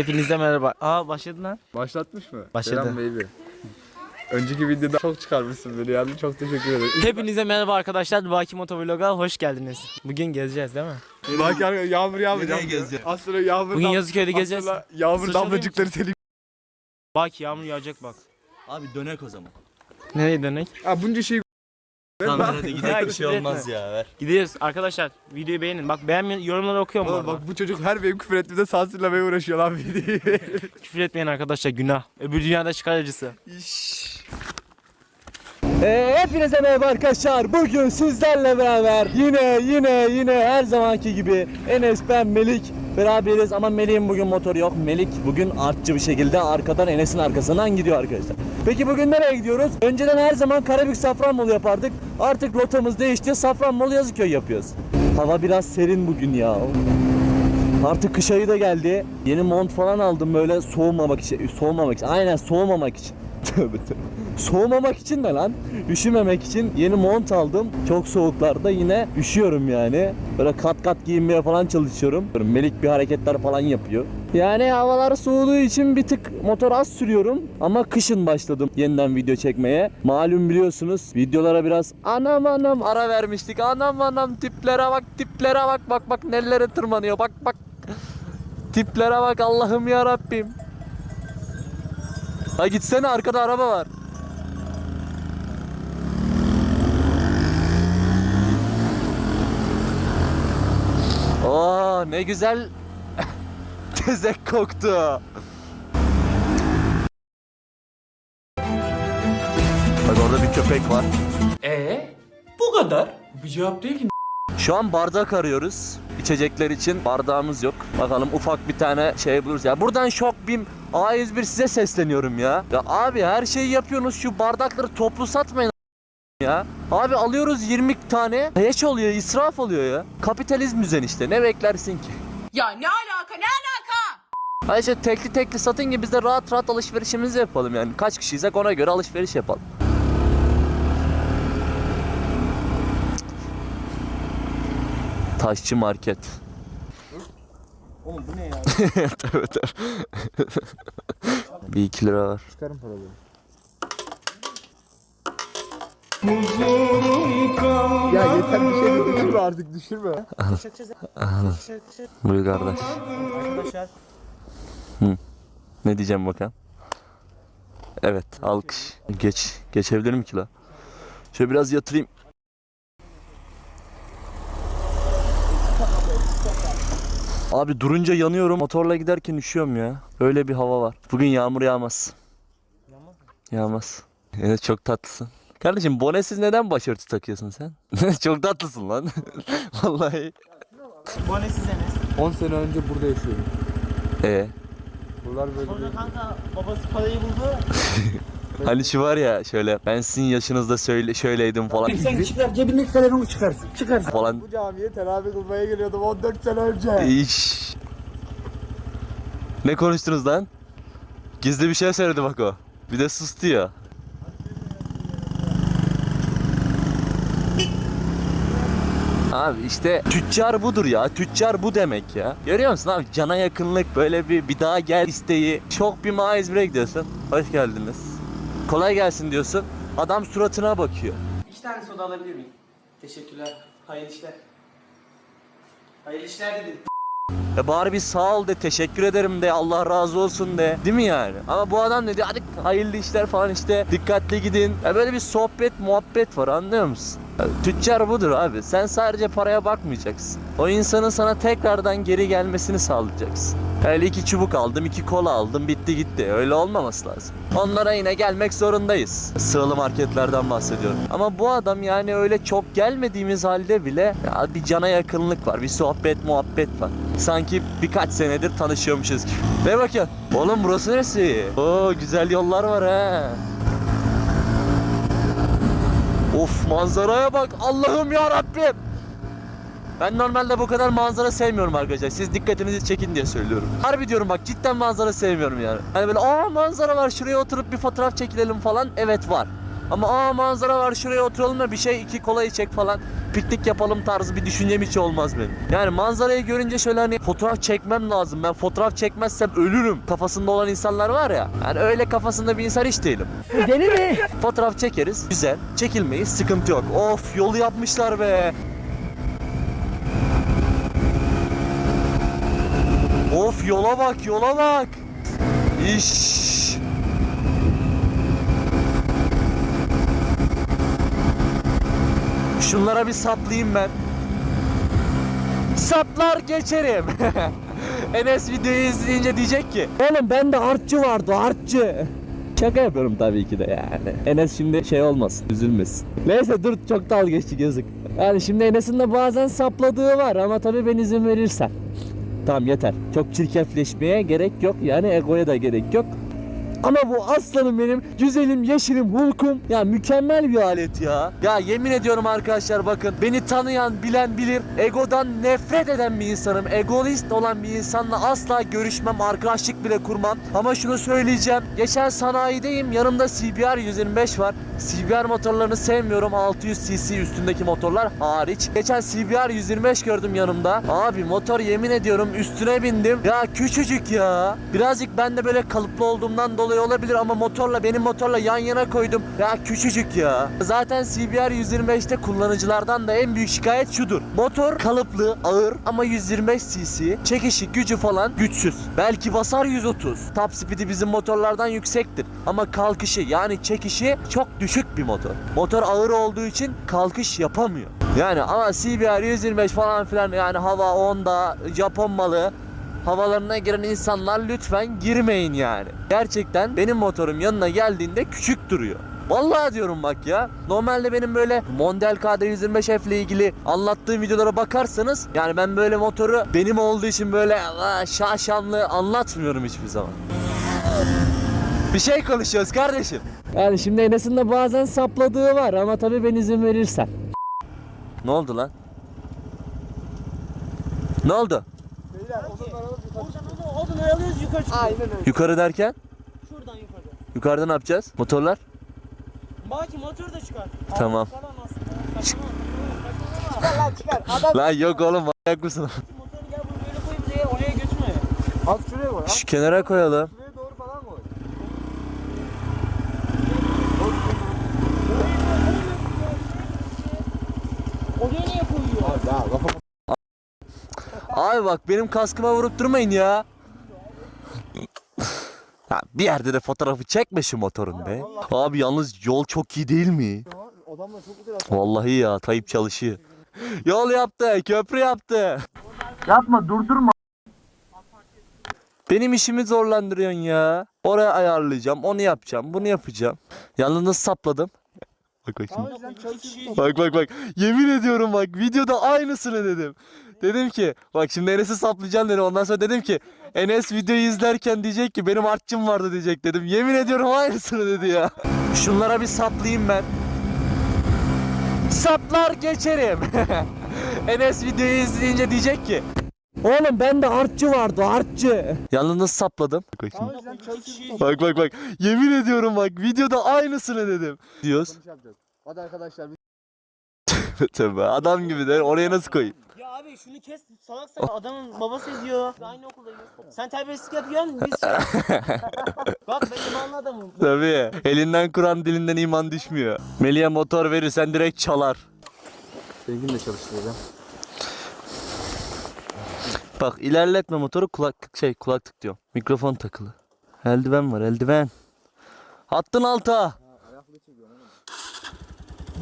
Hepinize merhaba. Aa başladı lan. Başlatmış mı? Başladı. Selam baby. Önceki videoda çok çıkarmışsın beni yani çok teşekkür ederim. Hepinize merhaba arkadaşlar. Baki Motovlog'a hoş geldiniz. Bugün gezeceğiz değil mi? Bak yani yağmur yağmur. Nereye yağmur. gezeceğiz? Aslında yağmur Bugün dam- Yazıköy'de gezeceğiz. aslında Yağmur damlacıkları seni. Baki yağmur yağacak bak. Abi dönek o zaman. Nereye dönek? Ha bunca şey Kamerada gidelim bir şey olmaz ya ver. Gidiyoruz arkadaşlar. Videoyu beğenin. Bak beğenmeyen yorumları okuyorum Oğlum bak bu çocuk her benim küfür ettiğimde sansürlemeye uğraşıyor lan videoyu. Küfür etmeyen arkadaşlar günah. Öbür dünyada çıkar acısı. Ee, hepinize merhaba arkadaşlar. Bugün sizlerle beraber yine yine yine her zamanki gibi Enes ben Melik beraberiz ama Melik'in bugün motoru yok. Melik bugün artçı bir şekilde arkadan Enes'in arkasından gidiyor arkadaşlar. Peki bugün nereye gidiyoruz? Önceden her zaman Karabük Safranbolu yapardık. Artık rotamız değişti. Safranbolu Yazıköy yapıyoruz. Hava biraz serin bugün ya. Artık kış ayı da geldi. Yeni mont falan aldım böyle soğumamak için. Soğumamak için. Aynen soğumamak için. Tövbe tövbe. Soğumamak için de lan. Üşümemek için yeni mont aldım. Çok soğuklarda yine üşüyorum yani. Böyle kat kat giyinmeye falan çalışıyorum. Melik bir hareketler falan yapıyor. Yani havalar soğuduğu için bir tık motor az sürüyorum. Ama kışın başladım yeniden video çekmeye. Malum biliyorsunuz videolara biraz anam anam ara vermiştik. Anam anam tiplere bak tiplere bak bak bak nelere tırmanıyor bak bak. Tiplere bak Allah'ım ya Rabbim. Ha gitsene arkada araba var. Oo ne güzel tezek koktu. Bak orada bir köpek var. Ee, bu kadar. Bir cevap değil ki. Şu an bardak arıyoruz. İçecekler için bardağımız yok. Bakalım ufak bir tane şey buluruz ya. Buradan şok bim A101 size sesleniyorum ya. Ya abi her şeyi yapıyorsunuz şu bardakları toplu satmayın ya. Abi alıyoruz 20 tane. Hiç oluyor, israf oluyor ya. Kapitalizm düzen işte. Ne beklersin ki? Ya ne alaka ne alaka? Hayır işte tekli tekli satın ki biz de rahat rahat alışverişimizi yapalım yani. Kaç kişiysek ona göre alışveriş yapalım. Taşçı market. Oğlum bu ne ya? tabii tabii. bir iki lira var. Çıkarım paraları. Ya yeter bir şey düşürme artık düşürme. Buyur kardeş. Arkadaşlar. Ne diyeceğim bakalım. Evet alkış. Geç. Geçebilirim ki la. Şöyle biraz yatırayım. Abi durunca yanıyorum. Motorla giderken üşüyorum ya. Öyle bir hava var. Bugün yağmur yağmaz. Yağmaz. Evet çok tatlısın. Kardeşim bonesiz neden başörtü takıyorsun sen? çok tatlısın lan. Vallahi. Bu ne siz Enes? 10 sene önce burada yaşıyorum. E Buralar böyle Sonra kanka babası parayı buldu. hani şu var ya şöyle ben sizin yaşınızda söyle şöyleydim falan Sen çıkar cebindeki telefonu çıkarsın. Çıkarsın. falan. Bu camiye teravih kılmaya geliyordum 14 sene önce. İş. Ne konuştunuz lan? Gizli bir şey söyledi bak o. Bir de sustu ya. Abi işte tüccar budur ya. Tüccar bu demek ya. Görüyor musun abi? Cana yakınlık böyle bir bir daha gel isteği. Çok bir maiz bire gidiyorsun. Hoş geldiniz. Kolay gelsin diyorsun. Adam suratına bakıyor. İki tane soda alabilir miyim? Teşekkürler. Hayırlı işler. Hayırlı işler dedim. Ya bari bir sağ ol de, teşekkür ederim de, Allah razı olsun de. Değil mi yani? Ama bu adam dedi hadi hayırlı işler falan işte, dikkatli gidin. Ya böyle bir sohbet, muhabbet var anlıyor musun? Tüccar budur abi. Sen sadece paraya bakmayacaksın. O insanın sana tekrardan geri gelmesini sağlayacaksın. Öyle iki çubuk aldım, iki kola aldım, bitti gitti. Öyle olmaması lazım. Onlara yine gelmek zorundayız. Sığalı marketlerden bahsediyorum. Ama bu adam yani öyle çok gelmediğimiz halde bile ya bir cana yakınlık var, bir sohbet, muhabbet var. Sanki birkaç senedir tanışıyormuşuz gibi. Ne bakıyorsun? Oğlum burası neresi? Oo güzel yollar var ha. Of manzaraya bak Allah'ım ya Rabbim. Ben normalde bu kadar manzara sevmiyorum arkadaşlar. Siz dikkatinizi çekin diye söylüyorum. Harbi diyorum bak cidden manzara sevmiyorum yani. Hani böyle aa manzara var şuraya oturup bir fotoğraf çekilelim falan. Evet var. Ama aa manzara var şuraya oturalım da bir şey iki kola içek falan piknik yapalım tarzı bir düşüncem hiç olmaz benim. Yani manzarayı görünce şöyle hani fotoğraf çekmem lazım. Ben fotoğraf çekmezsem ölürüm kafasında olan insanlar var ya. Yani öyle kafasında bir insan hiç değilim. Deli mi? Fotoğraf çekeriz. Güzel. Çekilmeyiz. Sıkıntı yok. Of yolu yapmışlar be. Of yola bak yola bak. İş. Şunlara bir saplayayım ben. Saplar geçerim. Enes videoyu izleyince diyecek ki Oğlum bende artçı vardı artçı. Şaka yapıyorum tabii ki de yani. Enes şimdi şey olmasın, üzülmesin. Neyse dur çok dalga geçtik yazık. Yani şimdi Enes'in de bazen sapladığı var ama tabii ben izin verirsem. Tamam yeter. Çok çirkefleşmeye gerek yok. Yani egoya da gerek yok. Ama bu aslanım benim, güzelim, yeşilim, hulkum. Ya mükemmel bir alet ya. Ya yemin ediyorum arkadaşlar bakın. Beni tanıyan, bilen bilir. Egodan nefret eden bir insanım. Egoist olan bir insanla asla görüşmem, arkadaşlık bile kurmam. Ama şunu söyleyeceğim. Geçen sanayideyim. Yanımda CBR 125 var. CBR motorlarını sevmiyorum. 600 cc üstündeki motorlar hariç. Geçen CBR 125 gördüm yanımda. Abi motor yemin ediyorum üstüne bindim. Ya küçücük ya. Birazcık ben de böyle kalıplı olduğumdan dolayı olabilir ama motorla benim motorla yan yana koydum. Ya küçücük ya. Zaten CBR 125'te kullanıcılardan da en büyük şikayet şudur. Motor kalıplı, ağır ama 125 cc. Çekişi, gücü falan güçsüz. Belki basar 130. Top speed'i bizim motorlardan yüksektir. Ama kalkışı yani çekişi çok düşük bir motor. Motor ağır olduğu için kalkış yapamıyor. Yani ama CBR 125 falan filan yani hava Honda, Japon malı havalarına giren insanlar lütfen girmeyin yani. Gerçekten benim motorum yanına geldiğinde küçük duruyor. Vallahi diyorum bak ya. Normalde benim böyle Mondel KD125F ile ilgili anlattığım videolara bakarsanız yani ben böyle motoru benim olduğu için böyle şaşanlı anlatmıyorum hiçbir zaman. Bir şey konuşuyoruz kardeşim. Yani şimdi Enes'in de bazen sapladığı var ama tabii ben izin verirsem. Ne oldu lan? Ne oldu? Odunları alıyoruz yukarı çıkıyoruz. Aynen öyle. Yukarı derken? Şuradan yukarı. Yukarıda ne yapacağız? Motorlar? Baki motoru da çıkar. Tamam. Falan aslında. Çıkar lan çıkar. Adam Lan yok oğlum manyak mısın? motoru gel bunu böyle koy bize oraya götürme. Az şuraya koy. Şu kenara koyalım. Şuraya doğru falan koy. Oraya niye koyuyor? Ya kafa Abi bak benim kaskıma vurup durmayın ya. Ha, bir yerde de fotoğrafı çekme şu motorun be. Abi yalnız yol çok iyi değil mi? adamla çok güzel atıyor. Vallahi ya Tayyip çalışıyor. Yol yaptı, köprü yaptı. Yapma durdurma. Benim işimi zorlandırıyorsun ya. Oraya ayarlayacağım, onu yapacağım, bunu yapacağım. Yalnız nasıl sapladım? Bak bak şimdi. Bak bak bak. Yemin ediyorum bak videoda aynısını dedim. Dedim ki bak şimdi Enes'i saplayacaksın dedim. Ondan sonra dedim ki Enes videoyu izlerken diyecek ki benim artçım vardı diyecek dedim. Yemin ediyorum aynısını dedi ya. Şunlara bir saplayayım ben. Saplar geçerim. Enes videoyu izleyince diyecek ki Oğlum bende artçı vardı artçı. Yalnız nasıl sapladım? Bak, bak bak bak. Yemin ediyorum bak videoda aynısını dedim. Diyoruz. Hadi arkadaşlar Tövbe adam gibi de oraya nasıl koyayım? Abi şunu kes salak salak adamın babası izliyor. Aynı okuldayız. Sen terbiyesizlik yapıyorsun biz. Bak ben imanlı adamım. Tabii. Elinden Kur'an dilinden iman düşmüyor. Melih'e motor verirsen direkt çalar. Sevgilimle çalıştıracağım. Bak ilerletme motoru kulaklık şey kulaklık diyorum. Mikrofon takılı. Eldiven var eldiven. Attın alta.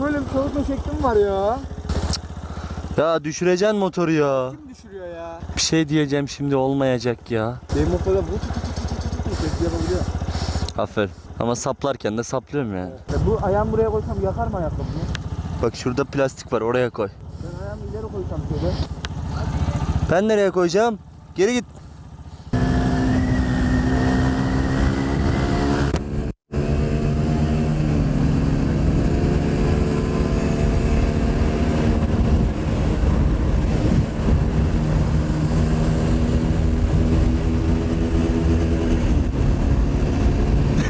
Böyle bir çalışma şeklim var ya. Ya düşüreceksin motoru ya. Kim düşürüyor ya? Bir şey diyeceğim şimdi olmayacak ya. Benim motorda bu tut tut tut tut tut ses yapabiliyor. Aferin. Ama saplarken de saplıyorum yani. Ya bu ayağımı buraya koysam yakar mı ayakkabımı? Bak şurada plastik var oraya koy. Ben ayağımı ileri koysam şöyle. Ben nereye koyacağım? Geri git.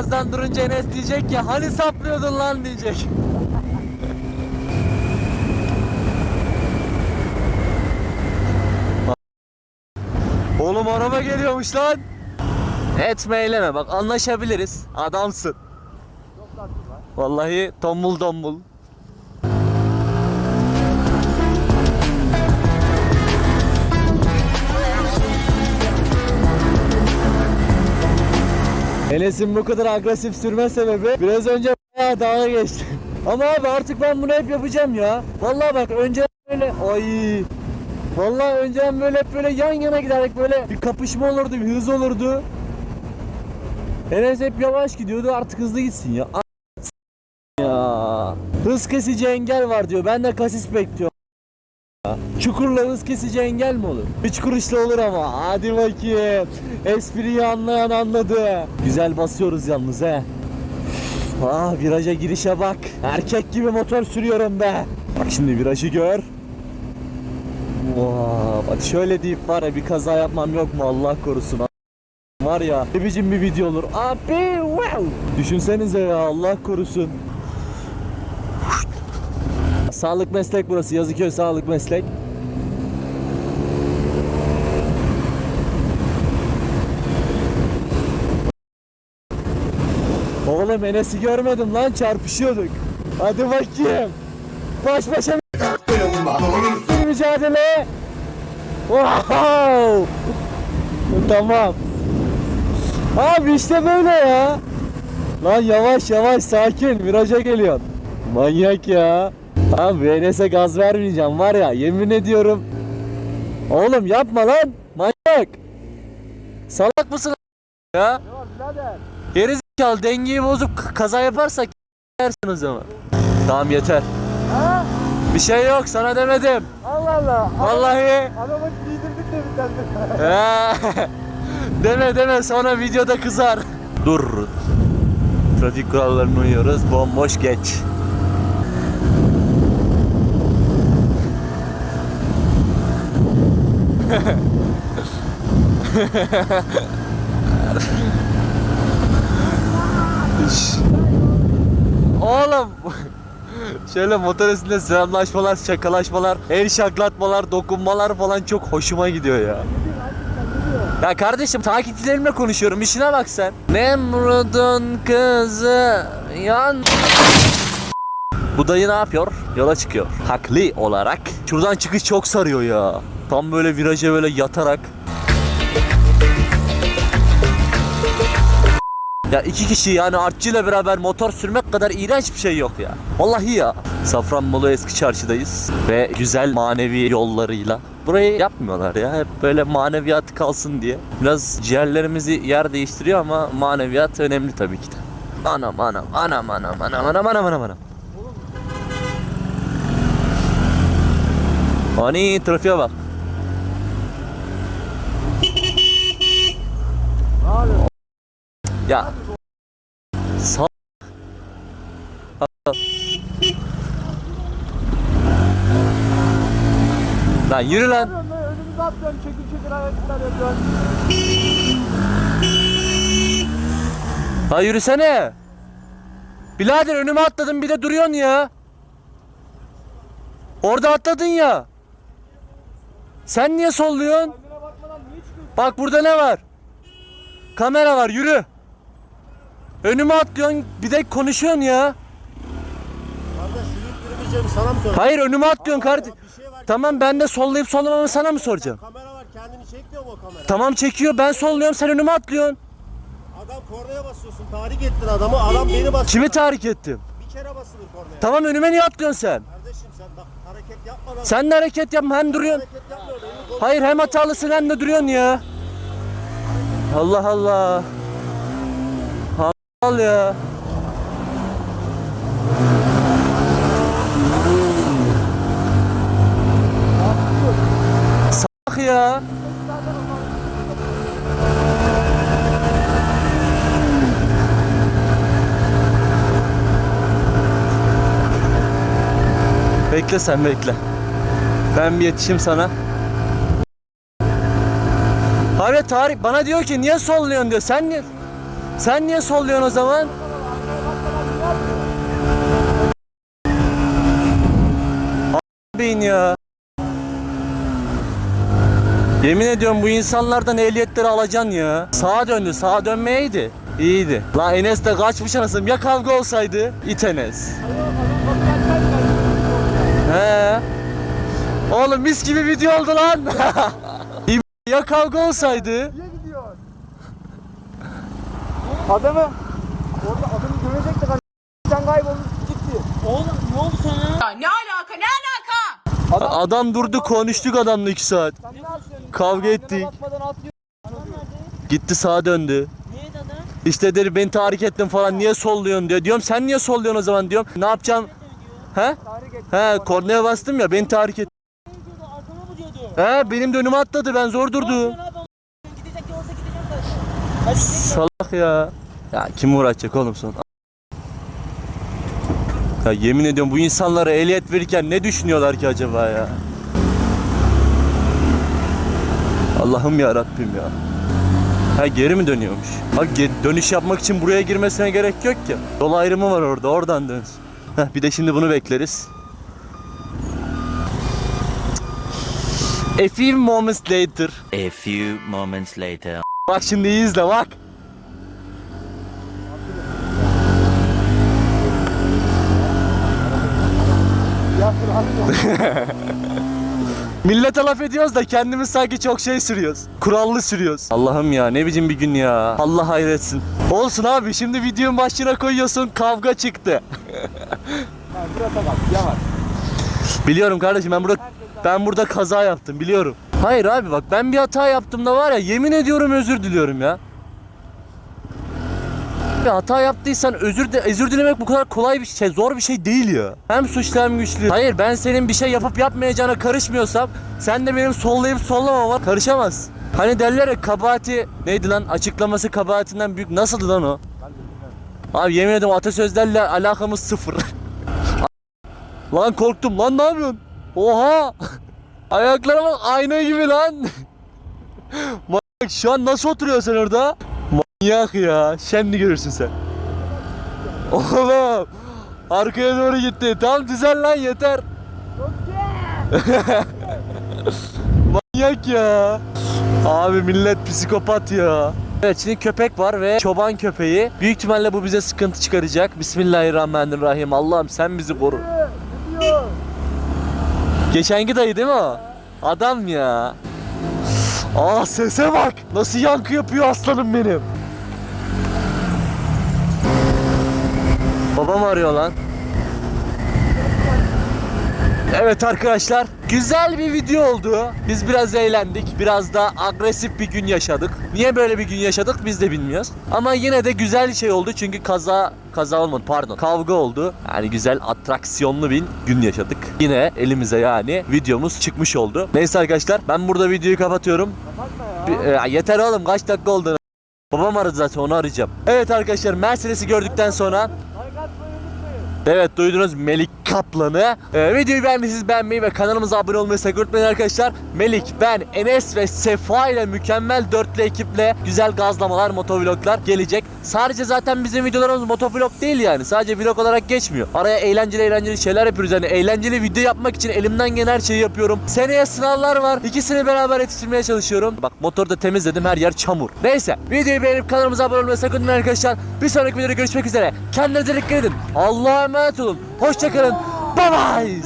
birazdan durunca Enes diyecek ya hani saplıyordun lan diyecek. Oğlum araba geliyormuş lan. Etme eyleme bak anlaşabiliriz. Adamsın. Vallahi tombul tombul. Enes'in bu kadar agresif sürme sebebi biraz önce dalga geçti. Ama abi artık ben bunu hep yapacağım ya. Vallahi bak önce böyle ay Vallahi önceden böyle hep böyle yan yana giderek böyle bir kapışma olurdu, bir hız olurdu. Enes hep yavaş gidiyordu artık hızlı gitsin ya. A- ya. Hız kesici engel var diyor. Ben de kasis bekliyorum. Ya. Çukurla hız kesici engel mi olur? Üç kuruşla olur ama. Hadi bakayım. Espriyi anlayan anladı. Güzel basıyoruz yalnız he. Ah viraja girişe bak. Erkek gibi motor sürüyorum be. Bak şimdi virajı gör. Vaa, bak şöyle deyip var ya bir kaza yapmam yok mu Allah korusun. Var ya ne biçim bir video olur. Abi wow. Düşünsenize ya Allah korusun. Sağlık meslek burası. Yazıköy sağlık meslek. Oğlum Enes'i görmedim lan çarpışıyorduk. Hadi bakayım. Baş başa bir mücadele. Wow. tamam. Abi işte böyle ya. Lan yavaş yavaş sakin viraja geliyor. Manyak ya. Abi Enes'e gaz vermeyeceğim var ya yemin ediyorum. Oğlum yapma lan manyak. Salak mısın ya? Geri zekalı dengeyi bozup kaza yaparsak yersin o zaman. Tamam yeter. Bir şey yok sana demedim. Allah Allah. Vallahi. Adamı giydirdik de bir tane. Ee, deme deme sonra videoda kızar. Dur. Trafik kurallarına uyuyoruz. Bomboş geç. Oğlum Şöyle motor üstünde selamlaşmalar, şakalaşmalar, el şaklatmalar, dokunmalar falan çok hoşuma gidiyor ya. Ya kardeşim takipçilerimle konuşuyorum işine bak sen. Nemrud'un kızı yan... Bu dayı ne yapıyor? Yola çıkıyor. Haklı olarak. Şuradan çıkış çok sarıyor ya. Tam böyle viraja böyle yatarak. Ya iki kişi yani artçıyla beraber motor sürmek kadar iğrenç bir şey yok ya. Vallahi ya. Safranbolu eski çarşıdayız ve güzel manevi yollarıyla. Burayı yapmıyorlar ya. Hep böyle maneviyat kalsın diye. Biraz ciğerlerimizi yer değiştiriyor ama maneviyat önemli tabii ki de. Anam anam anam anam anam anam anam anam anam. Ani trafiğe bak. Ya. Lan yürü lan. Önümüze atlıyorsun çekil hareketler yapıyorsun. Ha yürüsene. Birader önüme atladın bir de duruyorsun ya. Orada atladın ya. Sen niye solluyorsun? Bak burada ne var? Kamera var yürü. Önüme atlıyorsun bir de konuşuyorsun ya. sana mı? Hayır önüme atlıyorsun kardeşim. Tamam ben de sollayıp sollamamı sana mı soracağım? Kamera var. Kendini çekmiyor mu o kamera? Tamam çekiyor ben solluyorum sen önüme atlıyorsun. Adam kornaya basıyorsun. Tahrik ettin adamı. Adam beni basıyor. Kimi tahrik ettim? Bir kere basılır kornaya. Tamam önüme niye atlıyorsun sen? Kardeşim sen bak hareket yapmadan. Sen de hareket yapma hem duruyorsun. Hareket yapma. Hayır hem hatalısın hem de duruyorsun ya. Allah Allah. Al ya. Salak ya. Bekle sen bekle. Ben bir yetişeyim sana. Abi Tarık bana diyor ki niye solluyorsun diyor. Sen niye? Sen niye solluyorsun o zaman? Beyin ya. Yemin ediyorum bu insanlardan ehliyetleri alacaksın ya. Sağa döndü, sağa dönmeyeydi. İyiydi. Lan Enes de kaçmış anasım. Ya kavga olsaydı? İt Enes. He. Oğlum mis gibi video oldu lan. İyi ya kavga olsaydı? Adamı orada adamı görecektik hani sen kayboldun gitti. Oğlum ne oldu sana? Ya ne alaka ne alaka? Adam durdu konuştuk adamla iki saat. Sen ne? Kavga ettik. Gitti sağa döndü. İşte dedi beni tahrik ettin falan niye solluyorsun diyor. Diyorum sen niye solluyorsun o zaman diyorum. Ne yapacağım? He? He kornaya bastım ya beni tahrik et. He benim de önüme atladı ben zor gidelim. Salak ya. Ya kim uğraşacak oğlum son? Ya yemin ediyorum bu insanlara ehliyet verirken ne düşünüyorlar ki acaba ya? Allah'ım ya Rabbim ya. Ha geri mi dönüyormuş? Ha dönüş yapmak için buraya girmesine gerek yok ki. Yol ayrımı var orada oradan dönsün. Heh, bir de şimdi bunu bekleriz. A few moments later. A few moments later. Bak şimdi iyi izle bak. Millete laf ediyoruz da kendimiz sanki çok şey sürüyoruz. Kurallı sürüyoruz. Allah'ım ya ne biçim bir gün ya. Allah hayretsin. Olsun abi şimdi videonun başına koyuyorsun kavga çıktı. Biliyorum kardeşim ben burada ben burada kaza yaptım biliyorum. Hayır abi bak ben bir hata yaptım da var ya yemin ediyorum özür diliyorum ya. Bir hata yaptıysan özür de, özür dilemek bu kadar kolay bir şey, zor bir şey değil ya. Hem suçlu hem güçlü. Hayır ben senin bir şey yapıp yapmayacağına karışmıyorsam sen de benim sollayıp sollamama karışamaz. Hani derler ya kabahati neydi lan açıklaması kabahatinden büyük nasıldı lan o? Abi yemin ederim atasözlerle alakamız sıfır. lan korktum lan ne yapıyorsun? Oha! Ayaklara bak ayna gibi lan. Bak şu an nasıl oturuyorsun sen orada? Manyak ya. Şimdi görürsün sen. Oğlum. Arkaya doğru gitti. Tam düzen lan yeter. Manyak ya. Abi millet psikopat ya. Evet şimdi köpek var ve çoban köpeği. Büyük ihtimalle bu bize sıkıntı çıkaracak. Bismillahirrahmanirrahim. Allah'ım sen bizi koru. Geçenki dayı değil mi o? Adam ya. Aa sese bak. Nasıl yankı yapıyor aslanım benim. Babam arıyor lan. Evet arkadaşlar güzel bir video oldu. Biz biraz eğlendik. Biraz da agresif bir gün yaşadık. Niye böyle bir gün yaşadık biz de bilmiyoruz. Ama yine de güzel bir şey oldu. Çünkü kaza kaza olmadı pardon. Kavga oldu. Yani güzel atraksiyonlu bir gün yaşadık. Yine elimize yani videomuz çıkmış oldu. Neyse arkadaşlar ben burada videoyu kapatıyorum. Bir- e, yeter oğlum kaç dakika oldu. Babam aradı zaten onu arayacağım. Evet arkadaşlar Mercedes'i gördükten sonra. Evet duydunuz Melik Kaplan'ı. Ee, videoyu beğendiyseniz beğenmeyi ve kanalımıza abone olmayı sakın unutmayın arkadaşlar. Melik, ben, Enes ve Sefa ile mükemmel dörtlü ekiple güzel gazlamalar, motovloglar gelecek. Sadece zaten bizim videolarımız motovlog değil yani. Sadece vlog olarak geçmiyor. Araya eğlenceli eğlenceli şeyler yapıyoruz. Yani eğlenceli video yapmak için elimden gelen her şeyi yapıyorum. Seneye sınavlar var. İkisini beraber yetiştirmeye çalışıyorum. Bak motoru da temizledim. Her yer çamur. Neyse. Videoyu beğenip kanalımıza abone olmayı sakın unutmayın arkadaşlar. Bir sonraki videoda görüşmek üzere. Kendinize dikkat edin. Allah'a emanet olun. Hoşçakalın. Bye bye.